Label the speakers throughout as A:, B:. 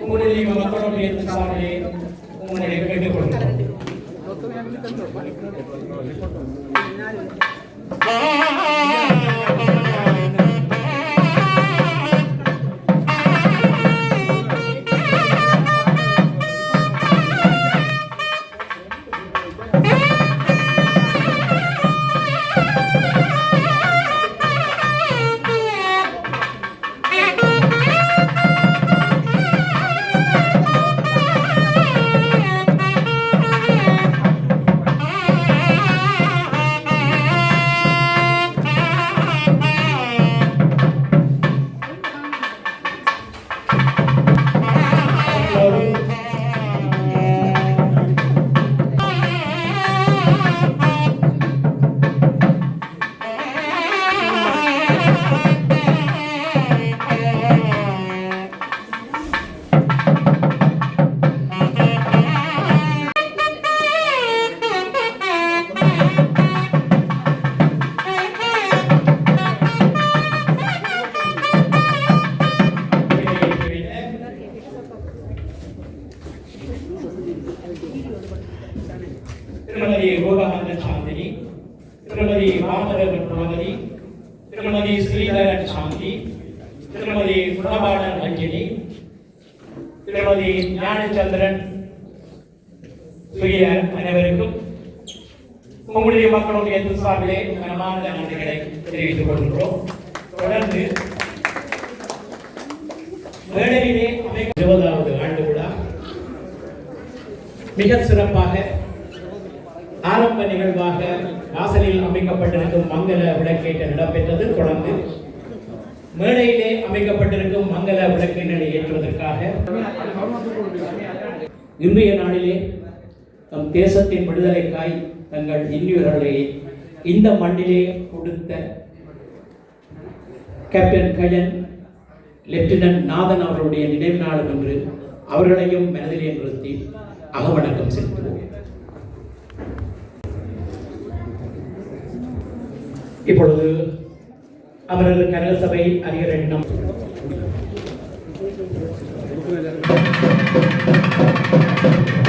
A: உங்களுடைய மக்களுடைய சார்பிலே உங்களுடைய கேட்டுக்கொள்கிறோம் திருமதி அமைக்கப்பட்டிருக்கும் மங்கள விளக்கினை ஏற்றுவதற்காக இன்றைய நாளிலே தம் தேசத்தின் விடுதலைக்காய் தங்கள் இன்னுயிர்களை இந்த மண்ணிலே கொடுத்த கேப்டன் கஜன் லெப்டினன்ட் நாதன் அவர்களுடைய நினைவு நாள் என்று அவர்களையும் மனதிலே நிறுத்தி அகவணக்கம் செலுத்துவோம். இப்பொழுது அவரது கனகசபை அறிஞர்
B: Thank you.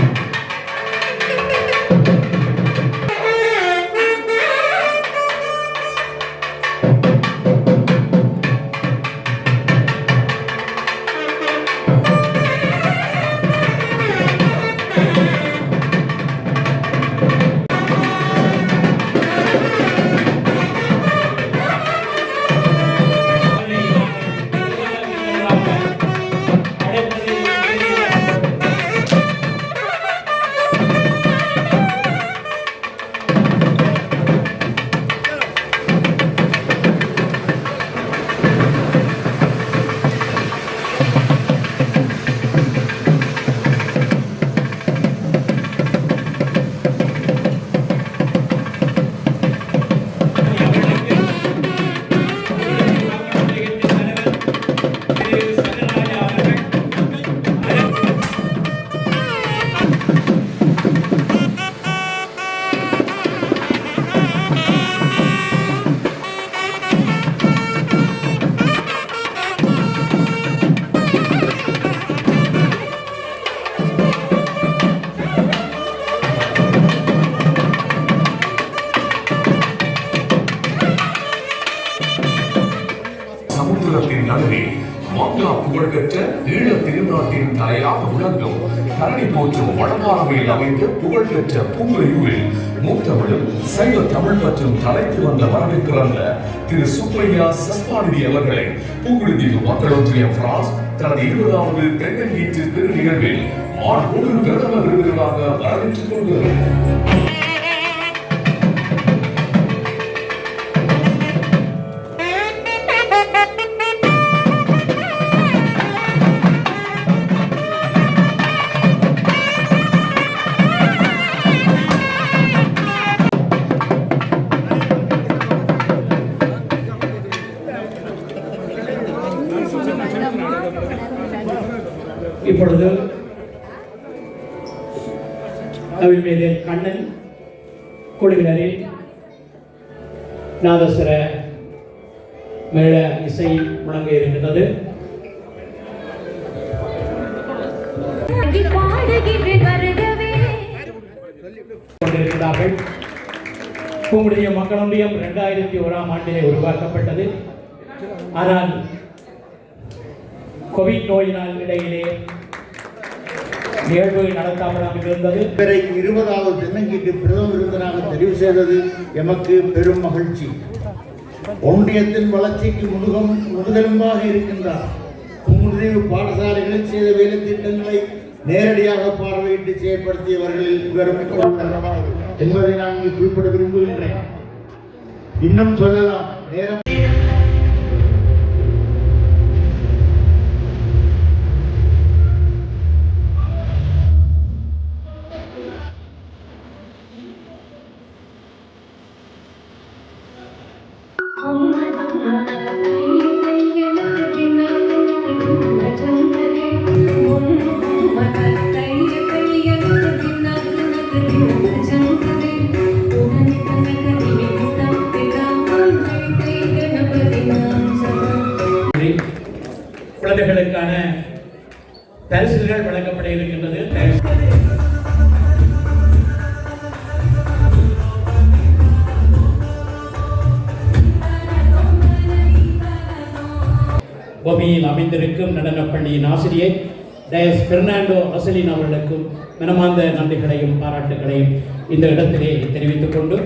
B: புகழ்பெற்ற பூங்கையூரில் மூத்தமிழும் சைவ தமிழ் மற்றும் தலைத்து வந்த மரபில் திரு சுப்பையா சஸ்பாநிதி அவர்களை பூங்குடிதீவு மக்களொன்றிய பிரான்ஸ் தனது இருபதாவது தென்னங்கீற்று பெரு நிகழ்வில் மாண்போடு பிரதமர் விருதுகளாக வரவேற்றுக் கொள்கிறது
C: வருகவே
A: கொண்டிருக்கிறார்கள். ஒன்றியம் இரண்டாயிரத்தி ஓராம் ஆண்டிலே உருவாக்கப்பட்டது. ஆனால் கோவிட் நோயினால் இடையிலே நிகழ்வு நடத்தாமல் இருந்தது.
D: இவரை இருபதாவது தென்னங்கீட்டு பிரதம விருந்தினராக தெரிவு செய்தது எமக்கு பெரும் மகிழ்ச்சி. ஒன்றியத்தின் வளர்ச்சிக்கு முதுகம் முதுகெலும்பாக இருக்கின்றார். குமுதீவு பாடசாலைகளில் செய்த வேலை திட்டங்களை நேரடியாக பார்வையிட்டு செயற்படுத்தியவர்களில் என்பதை நான் இங்கு குறிப்பிட விரும்புகின்றேன். இன்னும் சொல்லலாம் நேரம்
A: பெர்னாண்டோ அசலின் அவர்களுக்கும் மனமார்ந்த நன்றிகளையும் பாராட்டுகளையும் இந்த இடத்திலே தெரிவித்துக் கொண்டு.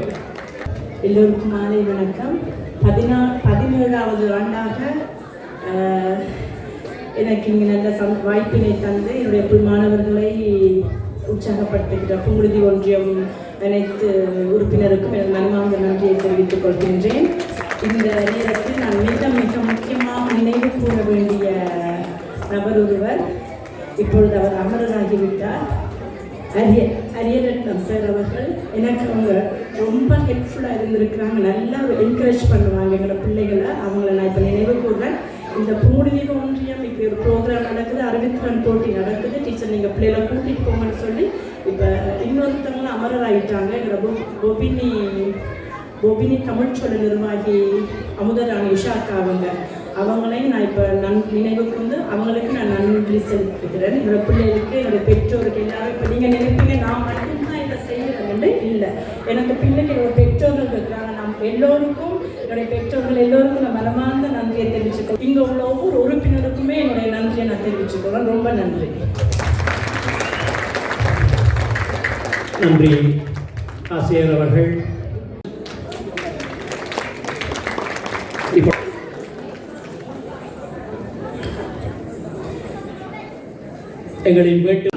E: எல்லோருக்கும் மாலை வணக்கம். பதினா பதினேழாவது ஆண்டாக எனக்கு இங்கே நல்ல சம் வாய்ப்பினை தந்து என்னுடைய புல் மாணவர்களை உற்சாகப்படுத்துகிற புங்குடுதி ஒன்றியம் அனைத்து உறுப்பினருக்கும் எனது மனமார்ந்த நன்றியை தெரிவித்துக் கொள்கின்றேன். இந்த நேரத்தில் நான் மிக மிக முக்கியமாக நினைவு கூற வேண்டிய நபர் ஒருவர் இப்பொழுது அவர் அமரராகிவிட்டார் அரிய அரியரட்னம் சார் அவர்கள் எனக்கு அவங்க ரொம்ப ஹெல்ப்ஃபுல்லாக இருந்திருக்கிறாங்க. நல்லா என்கரேஜ் பண்ணுவாங்க எங்களோட பிள்ளைகளை. அவங்கள நான் இப்போ நினைவு கூறுறேன் இந்த பூர்வீக ஒன்றியம் இப்போ ஒரு ப்ரோக்ராம் நடக்குது. அறிவித்திறன் போட்டி நடக்குது. டீச்சர் நீங்கள் பிள்ளைகளை கூட்டிகிட்டு போங்கன்னு சொல்லி இப்போ இன்னொருத்தவங்களும் அமரர் எங்களை எங்களோட பொ- பொபினி பொபினி தமிழ்ச்சொல நிர்வாகி அமுதராணி உஷாக்கா அவங்க. அவங்களையும் நான் இப்போ நன் நினைவு கூர்ந்து அவங்களுக்கு நான் நன்றி செலுத்துகிறேன். என்னோட பிள்ளைகளுக்கு என்னோட பெற்றோருக்கு எல்லாரும் இப்போ நீங்கள் நினைப்பீங்க நான் மட்டும்தான் இதை செய்கிறேன்னு இல்லை. எனக்கு பிள்ளைக்கு என்னோட பெற்றோர்கள் இருக்கிறாங்க நாம் எல்லோருக்கும் என்னுடைய பெற்றோர்கள் எல்லோருக்கும் நான் மனமார்ந்த நன்றியை தெரிவிச்சுக்கிறோம் இங்கே உள்ள ஒவ்வொரு உறுப்பினருக்குமே என்னுடைய நன்றியை நான் தெரிவிச்சுக்கிறேன் ரொம்ப நன்றி.
A: நன்றி. ஆசிரியர் அவர்கள் எங்களின் வேட்டு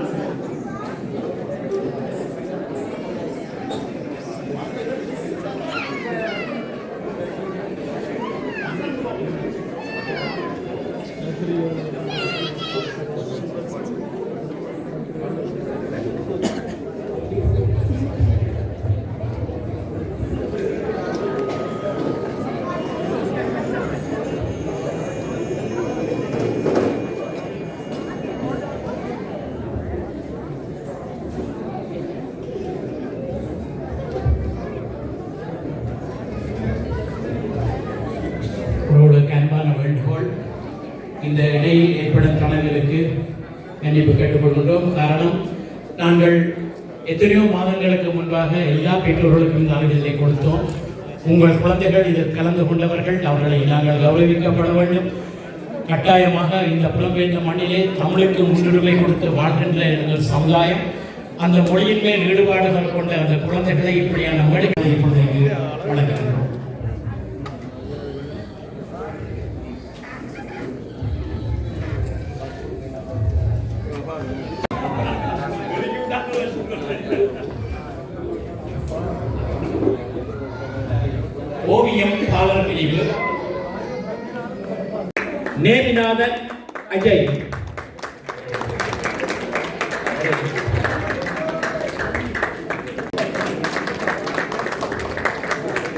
A: உங்களுக்கு அன்பான வேண்டுகோள் இந்த இடையில் ஏற்படும் கண்டிப்பு கேட்டுக்கொள்கின்றோம். காரணம் நாங்கள் எத்தனையோ மாதங்களுக்கு முன்பாக எல்லா பெற்றோர்களுக்கும் நாங்கள் இதை கொடுத்தோம். உங்கள் குழந்தைகள் இதில் கலந்து கொண்டவர்கள் அவர்களை நாங்கள் கௌரவிக்கப்பட வேண்டும். கட்டாயமாக இந்த புலம்பெயர்ந்த மண்ணிலே தமிழுக்கு முன்னுரிமை கொடுத்து வாழ்கின்ற எங்கள் சமுதாயம் அந்த மொழியின் மேல் ஈடுபாடுகள் கொண்ட அந்த குழந்தைகளை இப்படியான மேடைகளை இப்பொழுது வழங்க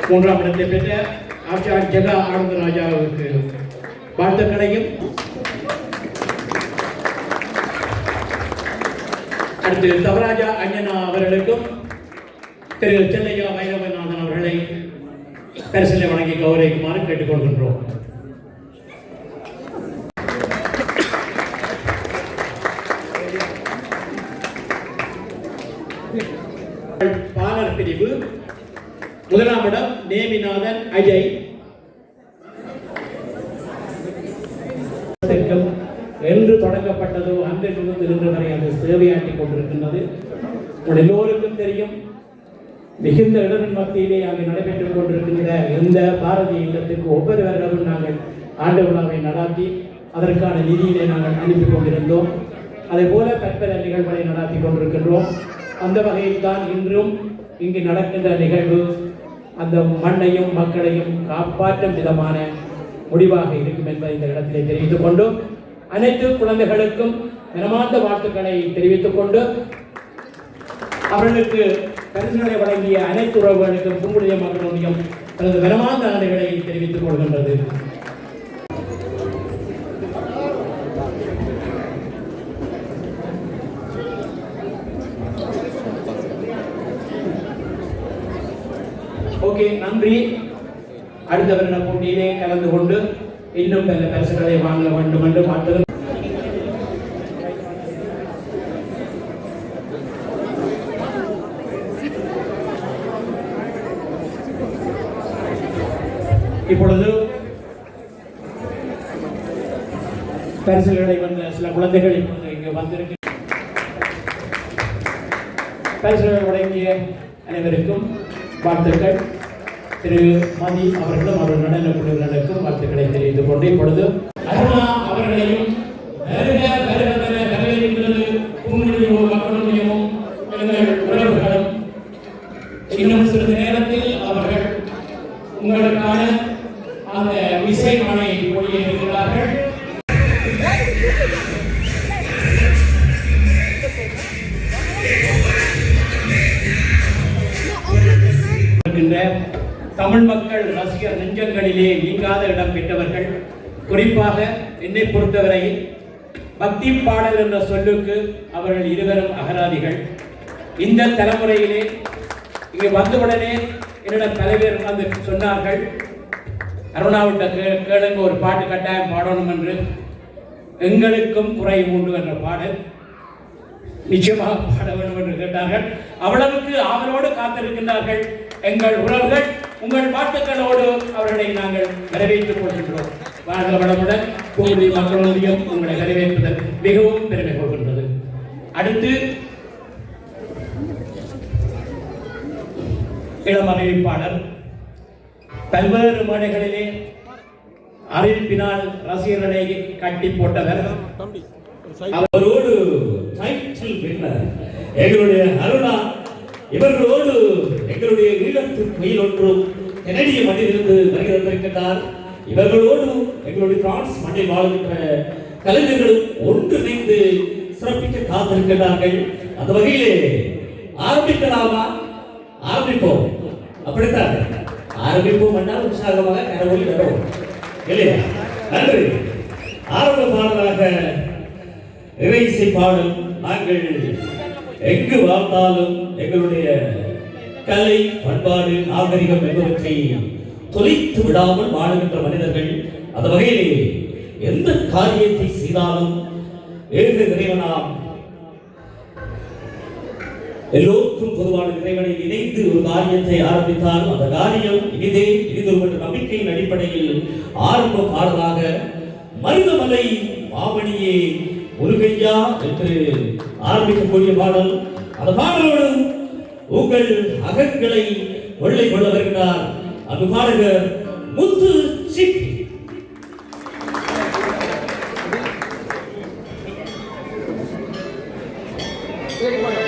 A: மூன்றாம் இடத்தை பெற்ற ஆச்சார் ஜெகா ஆனந்தராஜாவுக்கு வாழ்த்துக்களையும் அடுத்து தவராஜா அஞ்சனா அவர்களுக்கும் திரு சென்னையா வைரவநாதன் அவர்களை பரிசலை வழங்கி கௌரவிக்குமாறு கேட்டுக்கொள்கின்றோம். பாலர் பிரிவு முதலாம் இடம் நேமிநாதன் அஜய். என்று தொடங்கப்பட்டதோ அன்றிலிருந்து இன்று வரை அது சேவையாற்றிக் கொண்டிருக்கின்றது. எல்லோருக்கும் தெரியும் மிகுந்த இடரின் மத்தியிலே அங்கு நடைபெற்றுக் கொண்டிருக்கின்ற இந்த பாரதிய இல்லத்துக்கு ஒவ்வொரு வருடமும் நாங்கள் ஆண்டு விழாவை நடாத்தி அதற்கான நிதியினை நாங்கள் அனுப்பி கொண்டிருந்தோம். அதே போல பற்பல நிகழ்வுகளை நடாத்தி கொண்டிருக்கின்றோம். அந்த வகையில் தான் இன்றும் இங்கு நடக்கின்ற நிகழ்வு அந்த மண்ணையும் மக்களையும் காப்பாற்றும் விதமான முடிவாக இருக்கும் என்பதை இந்த இடத்திலே தெரிவித்துக் கொண்டு அனைத்து குழந்தைகளுக்கும் மனமார்ந்த வாழ்த்துக்களை தெரிவித்துக் கொண்டு அவர்களுக்கு பரிசுகளை வழங்கிய அனைத்து உறவுகளுக்கும் குங்குடிய மக்களுடையும் தனது மனமார்ந்த நன்றிகளை தெரிவித்துக் கொள்கின்றது. ஓகே நன்றி. அடுத்த வருட போட்டியிலே கலந்து கொண்டு இன்னும் பல பரிசுகளை வாங்க வேண்டும் என்று பார்த்தது இப்பொழுது பரிசுகளை வந்த சில குழந்தைகள் இப்பொழுது இங்கு வந்திருக்க பரிசுகளை வழங்கிய அனைவருக்கும் வாழ்த்துக்கள். திரு மதி அவர்களும் அவர் நடன குழுவினருக்கும் வாழ்த்துக்களை தெரிவித்துக் கொண்டு இப்பொழுது அருணா அவர்களையும் வருக வருக வர வரவேற்கிறது உங்களுடையவும் மக்களுடையவும் எங்கள் இன்னும் சிறிது நேரத்தில் அவர்கள் உங்களுக்கான அந்த இசை மனை ஒழிய இருக்கிறார்கள் தமிழ் மக்கள் ரசிகர் நெஞ்சங்களிலே நீங்காத இடம் பெற்றவர்கள். குறிப்பாக என்னை பொறுத்தவரையில் பக்தி பாடல் என்ற சொல்லுக்கு அவர்கள் இருவரும் அகராதிகள். இந்த தலைமுறையிலே இங்கே வந்தவுடனே என்னிடம் தலைவர் வந்து சொன்னார்கள் அருணாவிட்ட கே கேளுங்க ஒரு பாட்டு கட்டாயம் பாடணும் என்று. எங்களுக்கும் குறை உண்டு என்ற பாடல். நிச்சயமாக பாட வேண்டும் என்று கேட்டார்கள். அவ்வளவுக்கு ஆவலோடு காத்திருக்கின்றார்கள் எங்கள் உறவுகள். உங்கள் வாழ்த்துக்களோடு அவர்களை நாங்கள் வரவேற்றுக் கொள்கின்றோம். வாழ்க வளமுடன் பூமி மக்களுடையும் உங்களை வரவேற்பதில் மிகவும் பெருமை கொள்கின்றது. அடுத்து இளம் அறிவிப்பாளர் பல்வேறு மேடைகளிலே அறிவிப்பினால் ரசிகர்களை கட்டி போட்டவர்.
F: அவரோடு டைட்டில் வின்னர் எங்களுடைய அருணா இவர்களோடு எங்களுடைய ஈழத்து குயில் ஒன்றும் கனடிய மண்ணிலிருந்து வருகை தந்திருக்கின்றார் இவர்களோடு எங்களுடைய பிரான்ஸ் மண்ணில் வாழ்கின்ற கலைஞர்களும் ஒன்றிணைந்து சிறப்பிக்க காத்திருக்கிறார்கள். அந்த வகையிலே ஆரம்பிக்கலாமா? ஆரம்பிப்போம். அப்படித்தான். ஆரம்பிப்போம் என்றால் உற்சாகமாக கடவுள் வரும் இல்லையா? நன்றி. ஆரம்ப பாடலாக இறைசை பாடல் நாங்கள் எங்கு வாழ்ந்தாலும் எங்களுடைய கலை பண்பாடு நாகரிகம் என்பவற்றை தொலைத்து விடாமல் வாழுகின்ற மனிதர்கள் அந்த வகையிலே எந்த காரியத்தை செய்தாலும் ஏக இறைவனாம் எல்லோருக்கும் பொதுவான இறைவனை இணைந்து ஒரு காரியத்தை ஆரம்பித்தால் அந்த காரியம் இனிதே இனிதொரு என்ற நம்பிக்கையின் அடிப்படையில் ஆரம்ப பாடலாக மருதமலை மாமணியே முருகையா என்று ஆரம்பிக்கக்கூடிய பாடல் அந்த பாடலோடு உங்கள் அகங்களை கொள்ளை கொள்ள வருகிறார். அது பாடகர் முத்து சிப்பி
A: கோடி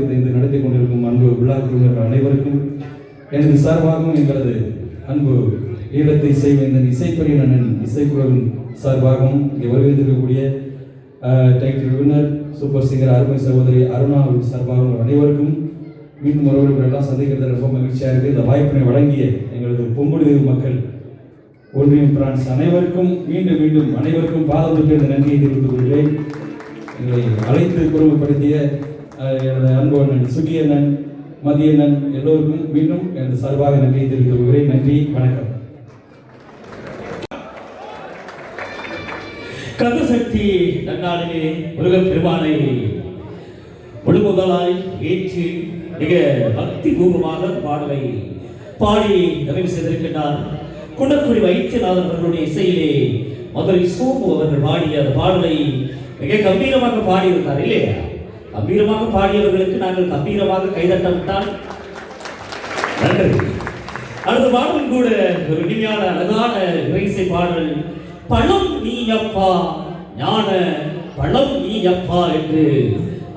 G: இரண்டாயிரத்தி இன்று நடத்தி கொண்டிருக்கும் அன்பு விழா அனைவருக்கும் எனது சார்பாகவும் எங்களது அன்பு ஈழத்தை இசைவேந்தன் இசைப்பரியன் நன்னன் இசைக்குழுவின் சார்பாகவும் இங்கே வருகின்றிருக்கக்கூடிய டைட்டில் வின்னர் சூப்பர் சிங்கர் அருமை சகோதரி அருணா அவர்கள் சார்பாகவும் அனைவருக்கும் மீண்டும் ஒருவர் எல்லாம் சந்திக்கிறது ரொம்ப மகிழ்ச்சியாக இருக்குது இந்த வாய்ப்பினை வழங்கிய எங்களது பொங்குடுதீவு மக்கள் ஒன்றியம் பிரான்ஸ் அனைவருக்கும் மீண்டும் மீண்டும் அனைவருக்கும் பாதம் தொட்டு இந்த நன்றியை தெரிவித்துக் கொள்கிறேன். எங்களை அழைத்து குறும்படுத்திய எனது அன்பு அண்ணன் சுகியண்ணன் மதியண்ணன் எல்லோருக்கும் மீண்டும் எனது சார்பாக நன்றியை தெரிவித்துக் கொள்கிறேன். நன்றி வணக்கம்.
F: கந்தசக்தி நன்னாளிலே முருகன் பெருமானை முழுமுதலாய் ஏற்றி மிக பக்தி பூர்வமாக பாடலை பாடி நிறைவு செய்திருக்கின்றார். குன்னக்குடி வைத்தியநாதன் அவர்களுடைய இசையிலே மதுரை சோமு அவர்கள் பாடிய அந்த பாடலை மிக கம்பீரமாக பாடியிருந்தார் இல்லையா? கம்பீரமாக பாடியவர்களுக்கு நாங்கள் கம்பீரமாக கைதட்ட நன்றி. அடுத்த பாடலும் கூட ஒரு இனிமையான அழகான இறைசை பாடல் பழம் நீ அப்பா ஞான பழம் நீ அப்பா என்று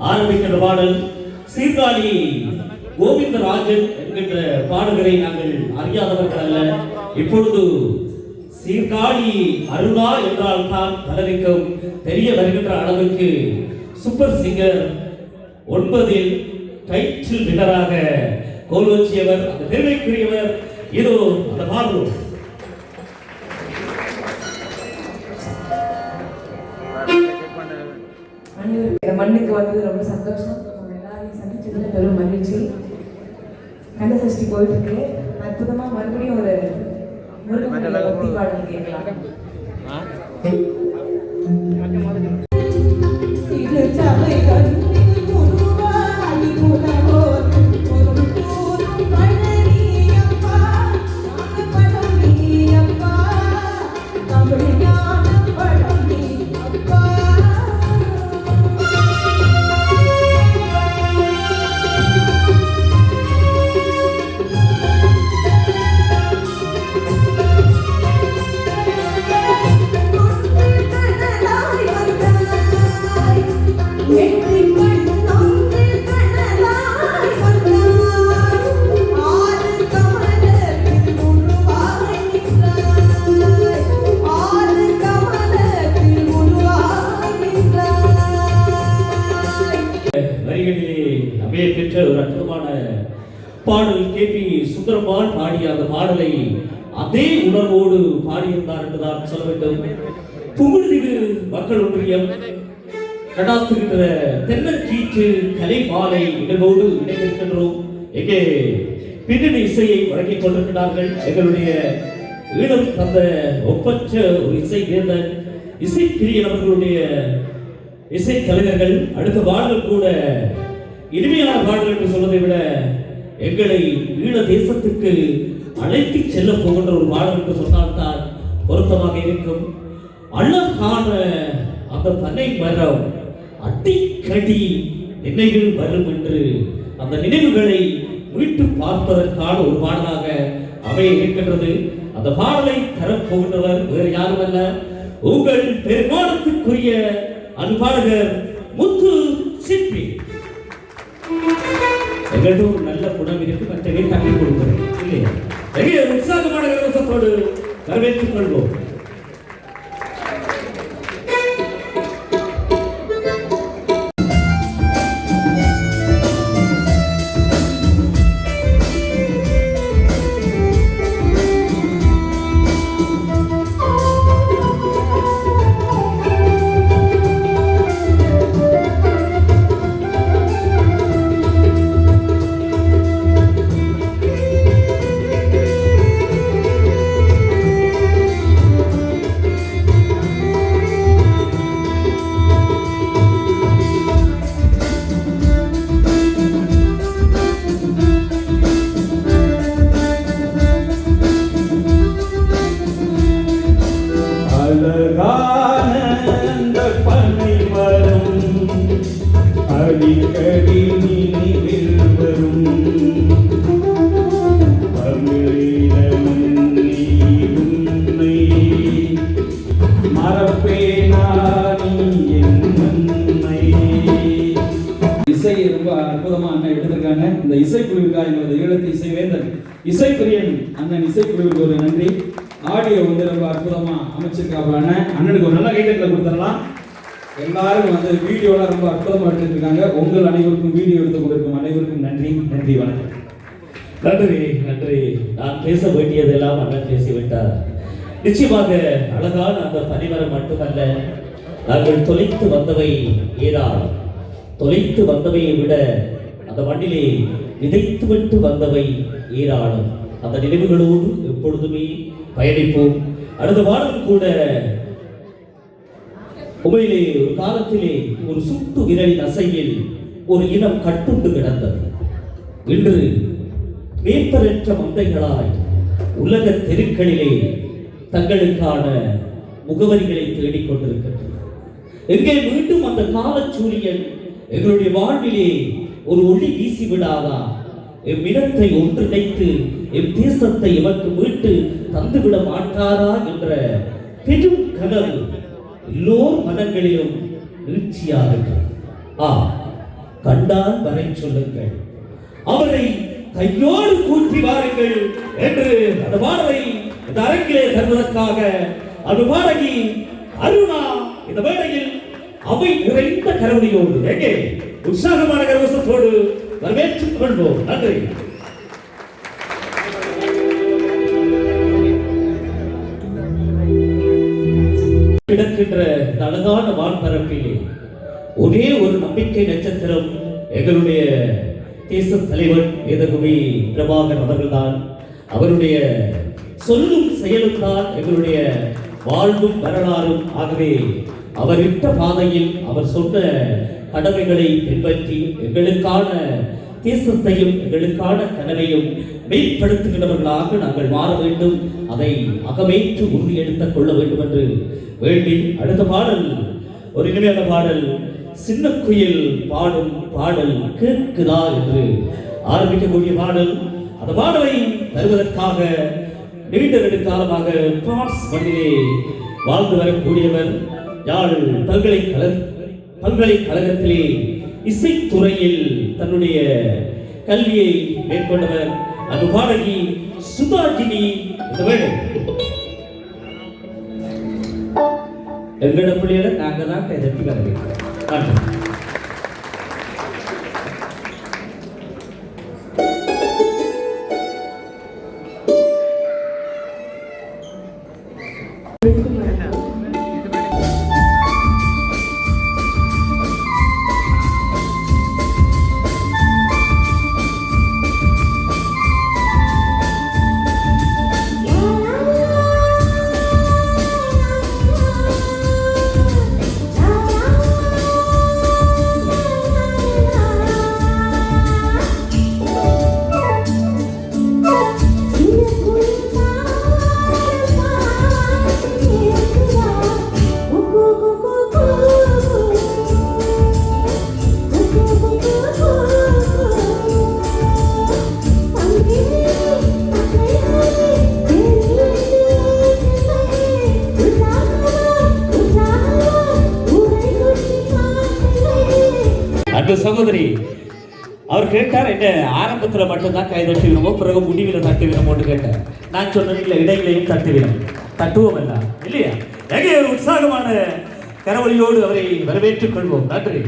F: ஆரம்பிக்கின்ற பாடல் சீர்காழி கோவிந்தராஜன் என்கின்ற பாடல்களை நாங்கள் அறியாதவர்கள் அல்ல. இப்பொழுது சீர்காழி அருணா என்றால் தான் பலருக்கும் தெரிய வருகின்ற அளவுக்கு சூப்பர் சிங்கர் ஒன்பதில் டைட்டில் வினராக கோல் வச்சியவர் அந்த பெருமைக்குரியவர் இதோ அந்த பாடல்.
H: அனைவரும் இந்த மண்ணுக்கு வந்தது ரொம்ப சந்தோஷம். எல்லாரையும் சந்திச்சதுல பெரும் மகிழ்ச்சி. கந்த சஷ்டி போயிட்டு இருக்கு அற்புதமா மறுபடியும் ஒரு முருகன் பக்தி பாடல் கேட்கலாம்.
F: நடாத்துகின்ற தென்னக்கீற்று கலை மாலை நிகழ்வோடு இணைந்திருக்கின்றோம். எங்கே பின்னணி இசையை வழங்கிக் கொண்டிருக்கிறார்கள். எங்களுடைய ஈழம் தந்த ஒப்பற்ற ஒரு இசை வேந்தன் இசை பிரியனவர்களுடைய இசை கலைஞர்கள் அடுத்த பாடல் கூட இனிமையான பாடல் என்று சொல்வதை விட எங்களை ஈழ தேசத்துக்கு அழைத்து செல்ல போகின்ற ஒரு பாடல் என்று சொன்னால்தான் பொருத்தமாக இருக்கும். அழகான அந்த தன்னை மரம் அடிக்கடி நினைவில் வரும் என்று அந்த நினைவுகளை மீட்டு பார்ப்பதற்கான ஒரு பாடலாக அமைய இருக்கின்றது. அந்த பாடலை தரப்போகின்றவர் வேறு யாரும் அல்ல உங்கள் பெருமானத்துக்குரிய அன்பாளர் முத்து சிற்பி. எங்கள்கிட்ட ஒரு நல்ல குணம் இருக்கு மற்றவே தள்ளி கொடுக்கிறேன் இல்லையா? எங்கே உற்சாகமான கரவசத்தோடு வரவேற்றுக் கொள்வோம். நிச்சயமாக அழகான அந்த பனிமரம் மட்டுமல்ல நாங்கள் தொலைத்து வந்தவை ஏராளம். தொலைத்து வந்தவையை விட அந்த மண்ணிலே விதைத்துவிட்டு வந்தவை ஏராளம். அந்த நினைவுகளோடு எப்பொழுதுமே பயணிப்போம். அடுத்த வாரம் கூட உமையிலே ஒரு காலத்திலே ஒரு சுட்டு விரலின் அசையில் ஒரு இனம் கட்டுண்டு கிடந்தது. இன்று மேற்பரற்ற மந்தைகளாய் உலக தெருக்களிலே தங்களுக்கான முகவரிகளை தேடிக்கொண்டிருக்கின்றன எங்கே மீண்டும் அந்த காலச்சூரியன் எங்களுடைய வாழ்விலே ஒரு ஒளி வீசி விடாதா எம் இடத்தை ஒன்றிணைத்து எம் தேசத்தை எமக்கு மீட்டு தந்துவிட மாட்டாரா என்ற பெரும் கனவு எல்லோர் மனங்களிலும் நீட்சியாக ஆ கண்டால் வரை சொல்லுங்கள். அவரை கையோடு கூட்டி வாருங்கள் என்று அந்த பாடலை இந்த அரங்கிலே தருவதற்காக அந்த பாடகி அருணா இந்த வேளையில் அவை நிறைந்த கரவணியோடு எங்கே? உற்சாகமான கரவசத்தோடு வரவேற்றுக் கொள்வோம். நன்றி. கிடக்கின்ற அழகான வான்பரப்பிலே ஒரே ஒரு நம்பிக்கை நட்சத்திரம் எங்களுடைய தேச தலைவர் வேதகுவி பிரபாகர் அவர்கள்தான். அவருடைய சொல்லும் செயலும் எங்களுடைய வாழ்வும் வரலாறும் ஆகவே அவர் இட்ட பாதையில் அவர் சொன்ன கடமைகளை பின்பற்றி எங்களுக்கான தேசத்தையும் எங்களுக்கான கனவையும் மேம்படுத்துகிறவர்களாக நாங்கள் மாற வேண்டும். அதை அகமேற்று உறுதியெடுத்துக் கொள்ள வேண்டும் என்று வேண்டி அடுத்த பாடல் ஒரு இனிமையான பாடல் சின்ன குயில் பாடும் பாடல் கேட்குதா என்று ஆரம்பிக்கக்கூடிய பாடல். அந்த பாடலை தருவதற்காக நீண்ட நெடுக்காலமாக பிரான்ஸ் மண்ணிலே வாழ்ந்து வரக்கூடியவர் யாழ் பல்கலைக்கழக பல்கலைக்கழகத்திலே இசைத்துறையில் தன்னுடைய கல்வியை மேற்கொண்டவர் அது பாடகி சுதாஜினி இந்த பிள்ளைகளை நாங்கள் தான் கைதட்டி வரவேற்கிறோம் நன்றி அன்பு சகோதரி அவர் கேட்டார் என்ன ஆரம்பத்தில் மட்டும்தான் கை தட்டி விடுமோ பிறகு முடிவில் தட்டி விடுமோன்னு கேட்டார். நான் சொன்னது இல்லை இடையிலையும் தட்டி விடும். தட்டுவோம் எல்லாம் இல்லையா? எங்கே உற்சாகமான கரவழியோடு அவரை வரவேற்றுக் கொள்வோம். நன்றி.